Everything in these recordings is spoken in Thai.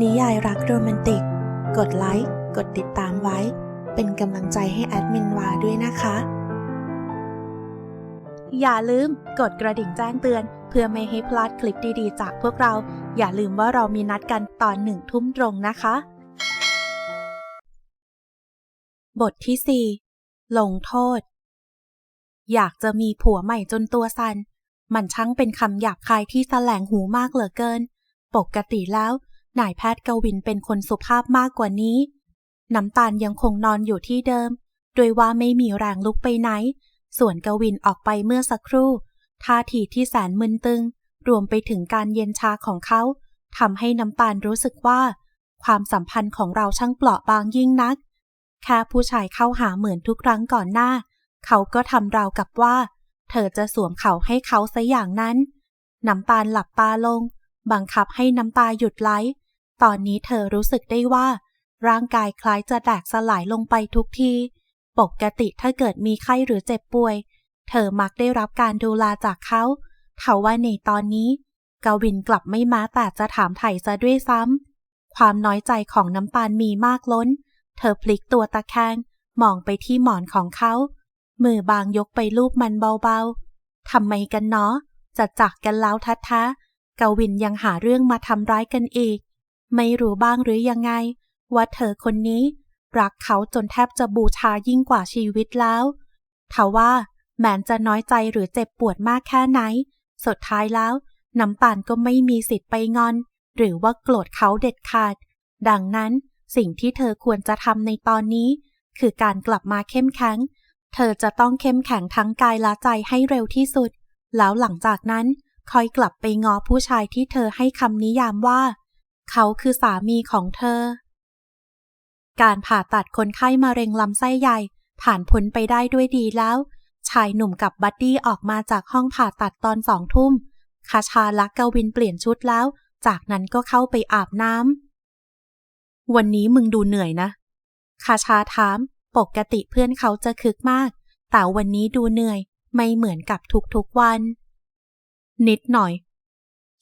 นิยายรักโรแมนติก กดไลค์ กดติดตามไว้ เป็นกำลังใจให้แอดมินวาด้วยนะคะ อย่าลืมกดกระดิ่งแจ้งเตือน เพื่อไม่ให้พลาดคลิปดีๆ จากพวกเรา อย่าลืมว่าเรามีนัดกันตอนหนึ่งทุ่มตรงนะคะ บทที่ 4 ลงโทษ อยากจะมีผัวใหม่จนตัวสันมันช่างเป็นคำหยาบคายที่แสลงหูมากเหลือเกิน ปกติแล้ว นายแพทย์กวินเป็นคนสุภาพมากกว่านี้ น้ำตาลยังคงนอนอยู่ที่เดิม โดยว่าไม่มีแรงลุกไปไหน ส่วนกวินออกไปเมื่อสักครู่ ท่าทีที่แสนมึนตึง รวมไปถึงการเย็นชาของเขาทำให้น้ำตาลรู้สึกว่า ความสัมพันธ์ของเราช่างเปราะบางยิ่งนัก แค่ผู้ชายเข้าหาเหมือนทุกครั้งก่อนหน้า เขาก็ทำราวกับว่า เธอจะสวมเขาให้เขาซะอย่างนั้น น้ำตาลหลับตาลง บังคับให้น้ำตาหยุดไหล ตอนนี้เธอรู้สึกได้ว่า ร่างกายคล้ายจะแตกสลายลงไปทุกที ปกติถ้าเกิดมีไข้หรือเจ็บป่วย เธอมักได้รับการดูแลจากเขาเทว่าในตอนนี้ กวินกลับไม่มาแต่จะถามไถ่ซะด้วยซ้ำ ความน้อยใจของน้ำตาลมีมากล้น เธอพลิกตัวตะแคงมองไปที่หมอนของเขา มือบางยกไปลูบมันเบาๆ ทำไมกันเนาะจะจากกันแล้วทัท้ากวินยังหาเรื่องมาทำร้ายกันอีก ไม่รู้บ้างหรือยังไง ว่าเธอคนนี้ รักเขาจนแทบจะบูชายิ่งกว่าชีวิตแล้วทว่าแมนจะน้อยใจหรือเจ็บปวดมากแค่ไหน สุดท้ายแล้ว น้ำตาลก็ไม่มีสิทธิ์ไปงอน หรือว่าโกรธเขาเด็ดขาด ดังนั้นสิ่งที่เธอควรจะทำในตอนนี้ คือการกลับมาเข้มแข็ง เธอจะต้องเข้มแข็งทั้งกายและใจให้เร็วที่สุด แล้วหลังจากนั้นคอยกลับไปงอผู้ชายที่เธอให้คำนิยามว่า เขาคือสามีของเธอ การผ่าตัดคนไข้มะเร็งลำไส้ใหญ่ ผ่านพ้นไปได้ด้วยดีแล้ว ชายหนุ่มกับบัดดี้ออกมาจากห้องผ่าตัดตอนสองทุ่ม คาชาและกวินเปลี่ยนชุดแล้ว จากนั้นก็เข้าไปอาบน้ำ วันนี้มึงดูเหนื่อยนะ คาชาถาม ปกติเพื่อนเขาจะคึกมาก แต่วันนี้ดูเหนื่อย ไม่เหมือนกับทุกๆวัน นิดหน่อย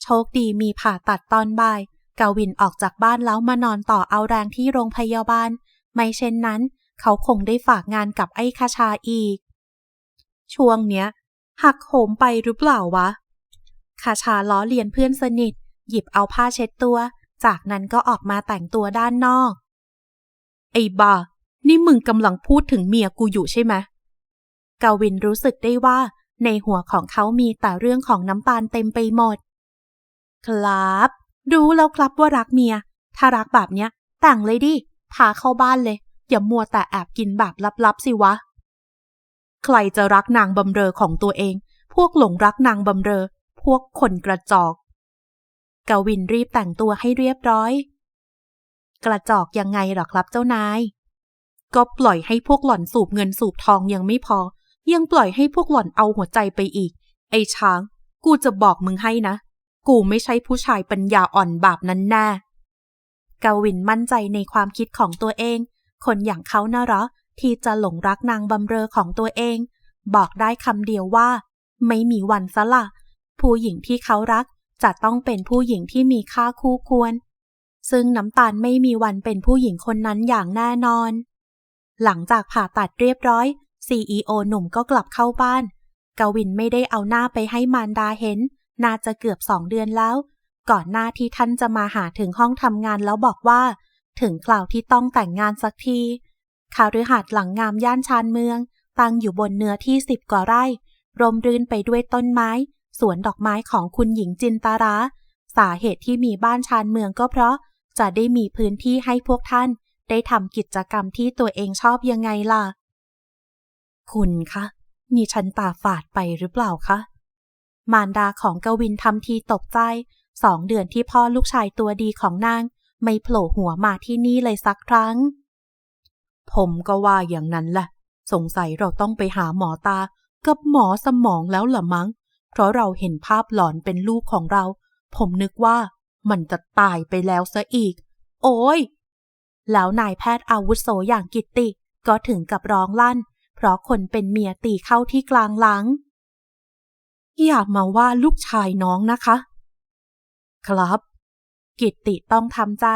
โชคดีมีผ่าตัดตอนบ่าย กาวินออกจากบ้านแล้วมานอนต่อเอาแรงที่โรงพยาบาล ไม่เช่นนั้น เขาคงได้ฝากงานกับไอ้คาชาอีก ช่วงเนี้ย หักโหมไปหรือเปล่าวะคาชาล้อเลียนเพื่อนสนิท หยิบเอาผ้าเช็ดตัว จากนั้นก็ออกมาแต่งตัวด้านนอก ไอ้บ้านี่มึงกำลังพูดถึงเมียกูอยู่ใช่ไหมกาวินรู้สึกได้ว่าในหัวของเขามีแต่เรื่องของน้ำตาลเต็มไปหมด ครับ รู้แล้วครับว่ารักเมีย ถ้ารักแบบเนี้ย แต่งเลยดิ พาเข้าบ้านเลย อย่ามัวแต่แอบกินแบบลับๆสิวะ ใครจะรักนางบำเรอของตัวเอง พวกหลงรักนางบำเรอ พวกคนกระจอก กวินรีบแต่งตัวให้เรียบร้อย กระจอกยังไงหรอครับเจ้านาย ก็ปล่อยให้พวกหล่อนสูบเงินสูบทองยังไม่พอ ยังปล่อยให้พวกหล่อนเอาหัวใจไปอีก ไอ้ช้าง กูจะบอกมึงให้นะ กูไม่ใช่ผู้ชายปัญญาอ่อนแบบนั้นแน่กาวินมั่นใจในความคิดของตัวเอง คนอย่างเขาน่ะหรอ ที่จะหลงรักนางบำเรอของตัวเอง บอกได้คำเดียวว่า ไม่มีวันซะละ ผู้หญิงที่เขารักจะต้องเป็นผู้หญิงที่มีค่าคู่ควร ซึ่งน้ำตาลไม่มีวันเป็นผู้หญิงคนนั้นอย่างแน่นอน หลังจากผ่าตัดเรียบร้อย CEO หนุ่มก็กลับเข้าบ้าน กวินไม่ได้เอาหน้าไปให้มารดาเห็น น่าจะเกือบสองเดือนแล้ว ก่อนหน้าที่ท่านจะมาหาถึงห้องทำงานแล้วบอกว่า ถึงคราวที่ต้องแต่งงานสักทีคาฤหาสน์หลังงามย่านชานเมือง ตั้งอยู่บนเนื้อที่สิบกว่าไร่ร่มรื่นไปด้วยต้นไม้ สวนดอกไม้ของคุณหญิงจินตารา สาเหตุที่มีบ้านชานเมืองก็เพราะ จะได้มีพื้นที่ให้พวกท่าน ได้ทำกิจกรรมที่ตัวเองชอบยังไงล่ะ คุณคะนี่ฉันตาฝาดไปหรือเปล่าคะ มารดาของกวินทำทีตกใจ สองเดือนที่พ่อลูกชายตัวดีของนาง ไม่โผล่หัวมาที่นี่เลยสักครั้ง ผมก็ว่าอย่างนั้นแหละ สงสัยเราต้องไปหาหมอตากับหมอสมองแล้วละมั้ง เพราะเราเห็นภาพหลอนเป็นลูกของเรา ผมนึกว่ามันจะตายไปแล้วซะอีก โอ้ย แล้วนายแพทย์อาวุโสอย่างกิตติ ก็ถึงกับร้องลั่น เพราะคนเป็นเมียตีเข้าที่กลางหลัง อย่ามาว่าลูกชายน้องนะคะ ครับ กิตติต้องทำใจ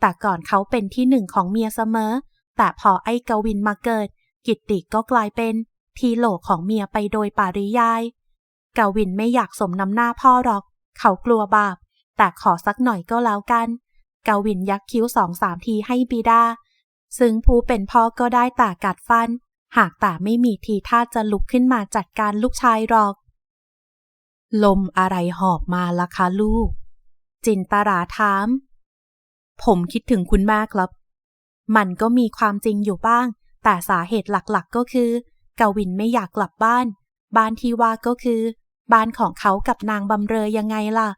แต่ก่อนเขาเป็นที่หนึ่งของเมียเสมอ แต่พอไอ้กวินมาเกิด กิตติก็กลายเป็นทีโหลของเมียไปโดยปาริยายกวินไม่อยากสมน้ำหน้าพ่อหรอก เขากลัวบาป แต่ขอสักหน่อยก็แล้วกันกวินยักคิ้วสองสามทีให้บิดา ซึ่งผู้เป็นพ่อก็ได้แต่กัดฟัน หากแต่ไม่มีทีท่าจะลุกขึ้นมาจัดการลูกชายหรอก ลมอะไรหอบมาล่ะคะลูก จินตราถาม ผมคิดถึงคุณแม่ครับ มันก็มีความจริงอยู่บ้าง แต่สาเหตุหลักๆก็คือกวินไม่อยากกลับบ้าน บ้านที่ว่าก็คือ บ้านของเขากับนางบำเรอยังไงล่ะ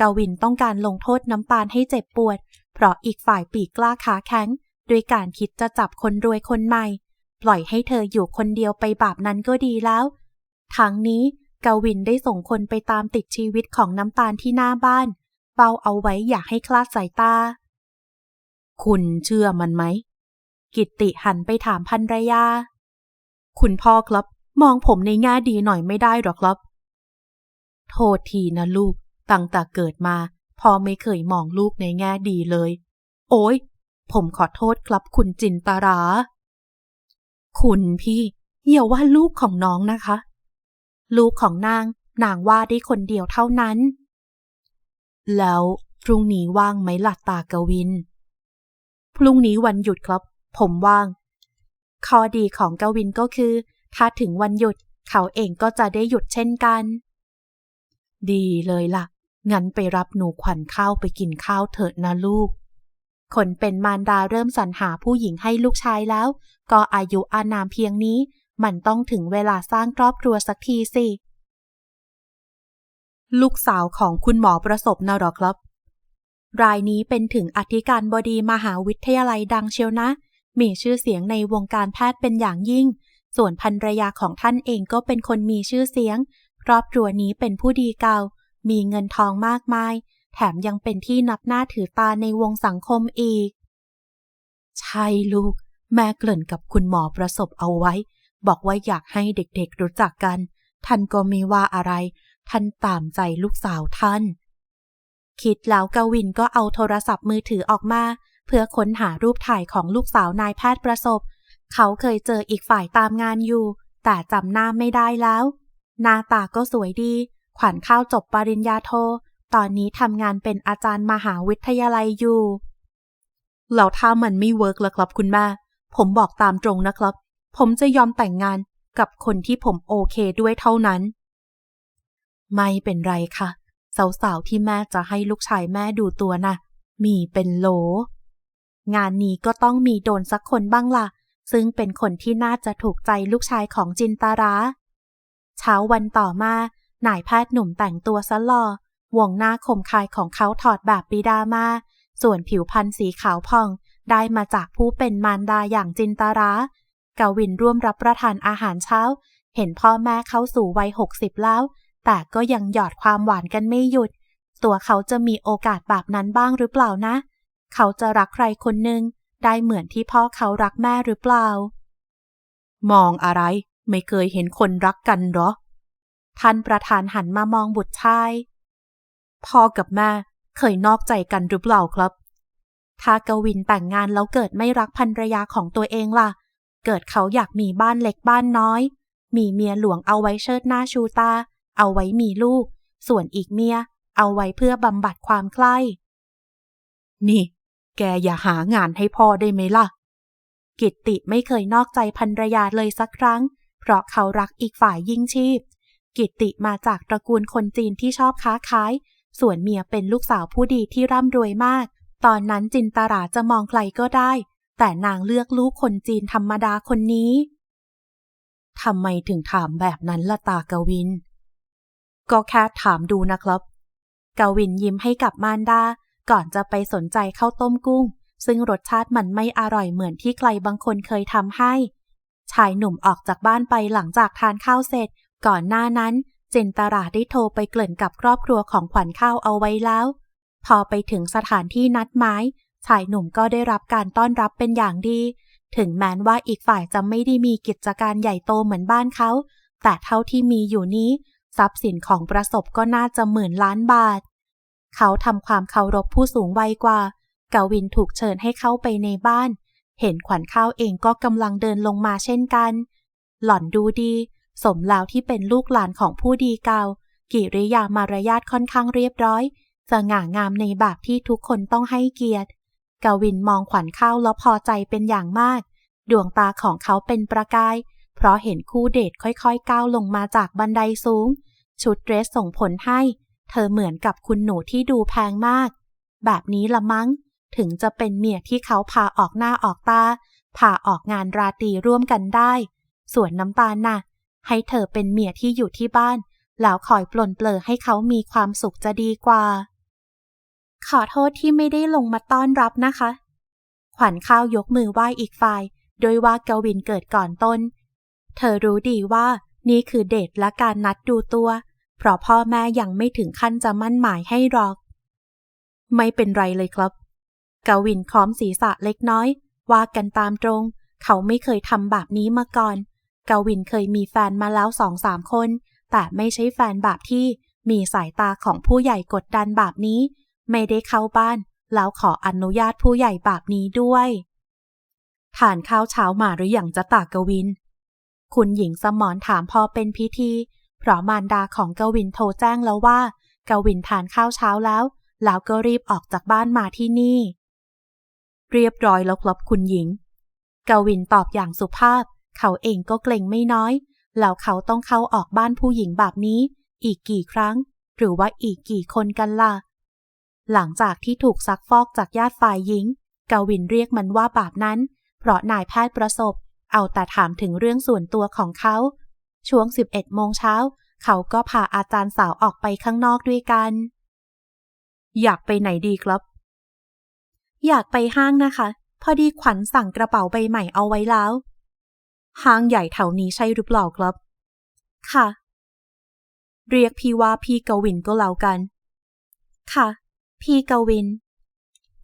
กวินต้องการลงโทษน้ำตาลให้เจ็บปวด เพราะอีกฝ่ายปีกกล้าขาแข็งด้วยการคิดจะจับคนรวยคนใหม่ ปล่อยให้เธออยู่คนเดียวไปแบบนั้นก็ดีแล้ว ทั้งนี้ กวินได้ส่งคนไปตามติดชีวิตของน้ำตาลที่หน้าบ้านเป้าเอาไว้อย่าให้คลาดสายตา คุณเชื่อมันไหม กิตติหันไปถามพันรยา คุณพ่อครับ มองผมในแง่ดีหน่อยไม่ได้หรอกครับ โทษทีนะลูก ตั้งแต่เกิดมาพ่อไม่เคยมองลูกในแง่ดีเลย โอ้ยผมขอโทษครับคุณจินตรา คุณพี่อย่าว่าลูกของน้องนะคะ ลูกของนางนางว่าได้คนเดียวเท่านั้น แล้วพรุ่งนี้ว่างไหมล่ะตากวิน พรุ่งนี้วันหยุดครับ ผมว่าง ข้อดีของกวินก็คือ ถ้าถึงวันหยุดเขาเองก็จะได้หยุดเช่นกัน ดีเลยล่ะ งั้นไปรับหนูขวัญข้าวไปกินข้าวเถอะนะลูก คนเป็นมารดาเริ่มสรรหาผู้หญิงให้ลูกชายแล้ว ก็อายุอานามเพียงนี้ มันต้องถึงเวลาสร้างครอบครัวสักทีสิ ลูกสาวของคุณหมอประสบนรอครับ รายนี้เป็นถึงอธิการบดีมหาวิทยาลัยดังเชียวนะ มีชื่อเสียงในวงการแพทย์เป็นอย่างยิ่ง ส่วนภรรยาของท่านเองก็เป็นคนมีชื่อเสียง ครอบครัวนี้เป็นผู้ดีเก่า มีเงินทองมากมาย แถมยังเป็นที่นับหน้าถือตาในวงสังคมอีก ใช่ลูกแม่เกริ่นกับคุณหมอประสบเอาไว้ บอกว่าอยากให้เด็กๆรู้จักกัน ท่านก็ไม่ว่าอะไร ท่านตามใจลูกสาวท่าน คิดแล้วกวินก็เอาโทรศัพท์มือถือออกมา เพื่อค้นหารูปถ่ายของลูกสาวนายแพทย์ประสบ เขาเคยเจออีกฝ่ายตามงานอยู่ แต่จำหน้าไม่ได้แล้ว หน้าตาก็สวยดี ขวัญข้าวจบปริญญาโท ตอนนี้ทำงานเป็นอาจารย์มหาวิทยาลัยอยู่แล้วถ้ามันไม่เวิร์กแล้วครับคุณแม่ผมบอกตามตรงนะครับ ผมจะยอมแต่งงานกับคนที่ผมโอเคด้วยเท่านั้น ไม่เป็นไรค่ะ สาวๆที่แม่จะให้ลูกชายแม่ดูตัวนะ่ะ มีเป็นโหล งานนี้ก็ต้องมีโดนสักคนบ้างล่ะ ซึ่งเป็นคนที่น่าจะถูกใจลูกชายของจินตารา เช้าวันต่อมา นายแพทย์หนุ่มแต่งตัวสลอวงหน้าคมคายของเขาถอดแบบบิดามา ส่วนผิวพรรณสีขาวผ่องได้มาจากผู้เป็นมารดาอย่างจินตารา กวินร่วมรับประทานอาหารเช้า เห็นพ่อแม่เข้าสู่วัยหกสิบแล้ว แต่ก็ยังหยอดความหวานกันไม่หยุด ตัวเขาจะมีโอกาสแบบนั้นบ้างหรือเปล่านะ เขาจะรักใครคนหนึ่งได้เหมือนที่พ่อเขารักแม่หรือเปล่า มองอะไร ไม่เคยเห็นคนรักกันหรอ ท่านประธานหันมามองบุตรชาย พ่อกับแม่เคยนอกใจกันหรือเปล่าครับ ถ้ากวินแต่งงานแล้วเกิดไม่รักภรรยาของตัวเองล่ะ เกิดเขาอยากมีบ้านเล็กบ้านน้อย มีเมียหลวงเอาไว้เชิดหน้าชูตา เอาไว้มีลูก ส่วนอีกเมีย เอาไว้เพื่อบำบัดความใคร่นี่ แกอย่าหางานให้พ่อได้ไหมล่ะ กิตติไม่เคยนอกใจภรรยาเลยสักครั้ง เพราะเขารักอีกฝ่ายยิ่งชีพ กิตติมาจากตระกูลคนจีนที่ชอบค้าขาย ส่วนเมียเป็นลูกสาวผู้ดีที่ร่ำรวยมาก ตอนนั้นจินตราจะมองใครก็ได้ แต่นางเลือกลูกคนจีนธรรมดาคนนี้ทำไมถึงถามแบบนั้นละตากวิน ก็แค่ถามดูนะครับ กวินยิ้มให้กับมารดา ก่อนจะไปสนใจข้าวต้มกุ้ง ซึ่งรสชาติมันไม่อร่อยเหมือนที่ใครบางคนเคยทำให้ ชายหนุ่มออกจากบ้านไปหลังจากทานข้าวเสร็จ ก่อนหน้านั้น เจนตราได้โทรไปเกริ่นกับครอบครัวของขวัญข้าวเอาไว้แล้ว พอไปถึงสถานที่นัดหมาย ชายหนุ่มก็ได้รับการต้อนรับเป็นอย่างดี ถึงแม้ว่าอีกฝ่ายจะไม่ได้มีกิจการใหญ่โตเหมือนบ้านเขา แต่เท่าที่มีอยู่นี้ ทรัพย์สินของประสบก็น่าจะหมื่นล้านบาท เขาทำความเคารพผู้สูงวัยกว่ากวินถูกเชิญให้เข้าไปในบ้าน เห็นขวัญข้าวเองก็กำลังเดินลงมาเช่นกัน หล่อนดูดี สมแล้วที่เป็นลูกหลานของผู้ดีเก่า กิริยามารยาทค่อนข้างเรียบร้อยสง่างามในแบบที่ทุกคนต้องให้เกียรติ กวินมองขวัญข้าวแล้วพอใจเป็นอย่างมาก ดวงตาของเขาเป็นประกาย เพราะเห็นคู่เดทค่อยๆก้าวลงมาจากบันไดสูง ชุดเดรสส่งผลให้ เธอเหมือนกับคุณหนูที่ดูแพงมาก แบบนี้ละมั้ง ถึงจะเป็นเมียที่เขาพาออกหน้าออกตา พาออกงานราตรีร่วมกันได้ ส่วนน้ำตาลน่ะ ให้เธอเป็นเมียที่อยู่ที่บ้าน แล้วคอยปลนเปลือให้เขามีความสุขจะดีกว่า ขอโทษที่ไม่ได้ลงมาต้อนรับนะคะ ขวัญข้าวยกมือไหว้อีกฝ่ายโดยว่ากวินเกิดก่อนต้น เธอรู้ดีว่านี่คือเดทและการนัดดูตัว เพราะพ่อแม่ยังไม่ถึงขั้นจะมั่นหมายให้หรอก ไม่เป็นไรเลยครับกวินค้อมศีรษะเล็กน้อย ว่ากันตามตรง เขาไม่เคยทำแบบนี้มาก่อนกวินเคยมีแฟนมาแล้วสองสามคน แต่ไม่ใช่แฟนแบบที่มีสายตาของผู้ใหญ่กดดันแบบนี้ ไม่ได้เข้าบ้าน แล้วขออนุญาตผู้ใหญ่แบบนี้ด้วยทานข้าวเช้ามาหรืออยังจะตากกวิน คุณหญิงสมรถามพอเป็นพิธี เพราะมารดาของกวินโทรแจ้งแล้วว่า กวินทานข้าวเช้าแล้ว แล้วก็รีบออกจากบ้านมาที่นี่ เรียบร้อยแล้วครับคุณหญิง กวินตอบอย่างสุภาพ เขาเองก็เกรงไม่น้อย แล้วเขาต้องเข้าออกบ้านผู้หญิงแบบนี้ อีกกี่ครั้ง หรือว่าอีกกี่คนกันล่ะ หลังจากที่ถูกซักฟอกจากญาติฝ่ายหญิง กวินเรียกมันว่าบาปนั้น เพราะนายแพทย์ประสบ เอาแต่ถามถึงเรื่องส่วนตัวของเขา ช่วง 11 โมงเช้า เขาก็พาอาจารย์สาวออกไปข้างนอกด้วยกัน อยากไปไหนดีครับ อยากไปห้างนะคะ พอดีขวัญสั่งกระเป๋าใบใหม่เอาไว้แล้ว ห้างใหญ่แถวนี้ใช่หรือเปล่าครับ ค่ะ เรียกพี่ว่าพี่กวินก็แล้วกัน ค่ะ พี่กวิน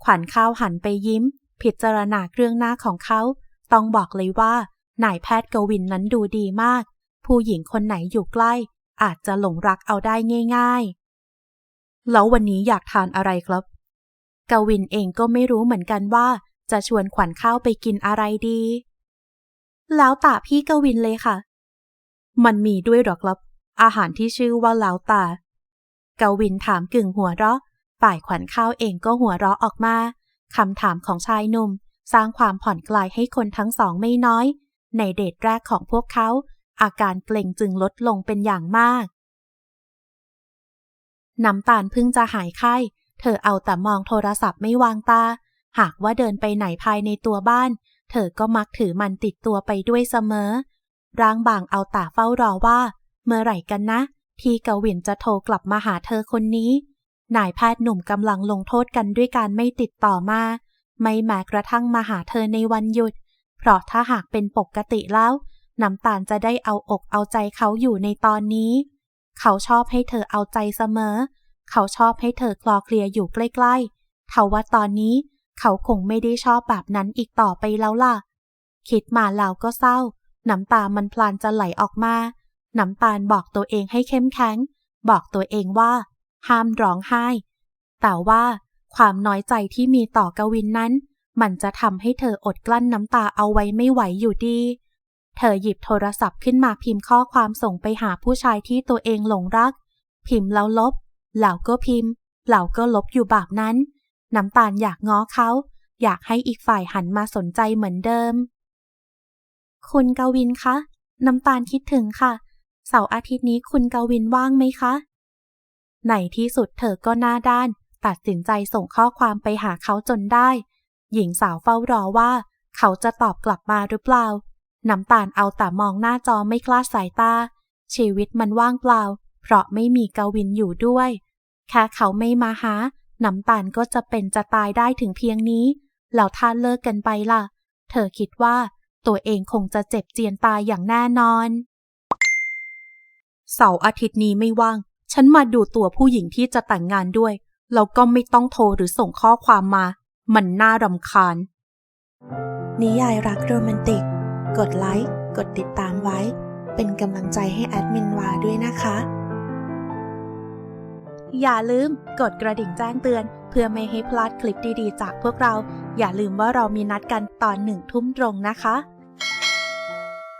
ขวัญข้าวหันไปยิ้ม พิจารณาเครื่องหน้าของเขา ต้องบอกเลยว่านายแพทย์กวินนั้นดูดีมาก ผู้หญิงคนไหนอยู่ใกล้ อาจจะหลงรักเอาได้ง่ายๆ แล้ววันนี้อยากทานอะไรครับ กวินเองก็ไม่รู้เหมือนกันว่า จะชวนขวัญข้าวไปกินอะไรดี แล้วตาพี่กวินเลยค่ะ มันมีด้วยหรอครับ อาหารที่ชื่อว่าแล้วตากวินถามกึ่งหัวเราะ ฝ่ายขวัญข้าวเองก็หัวเราะออกมาคำถามของชายหนุ่ม สร้างความผ่อนคลายให้คนทั้งสองไม่น้อย ในเดทแรกของพวกเขา อาการเกร็งจึงลดลงเป็นอย่างมากน้ำตาลพิ่งจะหายไข้ เธอเอาแต่มองโทรศัพท์ไม่วางตา หากว่าเดินไปไหนภายในตัวบ้าน เธอก็มักถือมันติดตัวไปด้วยเสมอ ร่างบางเอาตาเฝ้ารอว่า เมื่อไหร่กันนะ ที่กวินจะโทรกลับมาหาเธอคนนี้ นายแพทย์หนุ่มกำลังลงโทษกันด้วยการไม่ติดต่อมา ไม่แม้กระทั่งมาหาเธอในวันหยุด เพราะถ้าหากเป็นปกติแล้ว น้ำตาลจะได้เอาอกเอาใจเขาอยู่ในตอนนี้ เขาชอบให้เธอเอาใจเสมอ เขาชอบให้เธอคลอเคลียอยู่ใกล้ๆเทว่าตอนนี้เขาคงไม่ได้ชอบแบบนั้นอีกต่อไปแล้วล่ะ คิดมาแล้วก็เศร้า น้ำตามันพลานจะไหลออกมา น้ำตาลบอกตัวเองให้เข้มแข็ง บอกตัวเองว่า ห้ามร้องไห้ แต่ว่าความน้อยใจที่มีต่อกวินนั้น มันจะทำให้เธออดกลั้นน้ำตาเอาไว้ไม่ไหวอยู่ดี เธอหยิบโทรศัพท์ขึ้นมาพิมพ์ข้อความส่งไปหาผู้ชายที่ตัวเองหลงรัก พิมพ์แล้วลบแล้วก็พิมพ์แล้วก็ลบอยู่แบบนั้น น้ำตาลอยากง้อเขา อยากให้อีกฝ่ายหันมาสนใจเหมือนเดิม คุณกวินคะ น้ำตาลคิดถึงค่ะ เสาร์อาทิตย์นี้คุณกวินว่างไหมคะ ในที่สุดเธอก็หน้าด้าน ตัดสินใจส่งข้อความไปหาเขาจนได้ หญิงสาวเฝ้ารอว่า เขาจะตอบกลับมาหรือเปล่า น้ำตาลเอาแต่มองหน้าจอไม่คลาดสายตา ชีวิตมันว่างเปล่า เพราะไม่มีกวินอยู่ด้วย แค่เขาไม่มาหา น้ำตาลก็จะเป็นจะตายได้ถึงเพียงนี้ แล้วถ้าเลิกกันไปล่ะ เธอคิดว่าตัวเองคงจะเจ็บเจียนตายอย่างแน่นอน เสาร์อาทิตย์นี้ไม่ว่าง ฉันมาดูตัวผู้หญิงที่จะแต่งงานด้วย แล้วก็ไม่ต้องโทรหรือส่งข้อความมา มันน่ารำคาญ นิยายรักโรแมนติก กดไลค์ กดติดตามไว้ เป็นกำลังใจให้แอดมินวาด้วยนะคะ อย่าลืมกดกระดิ่งแจ้งเตือน เพื่อไม่ให้พลาดคลิปดีๆ จากพวกเรา อย่าลืมว่าเรามีนัดกันตอนหนึ่งทุ่มตรงนะคะ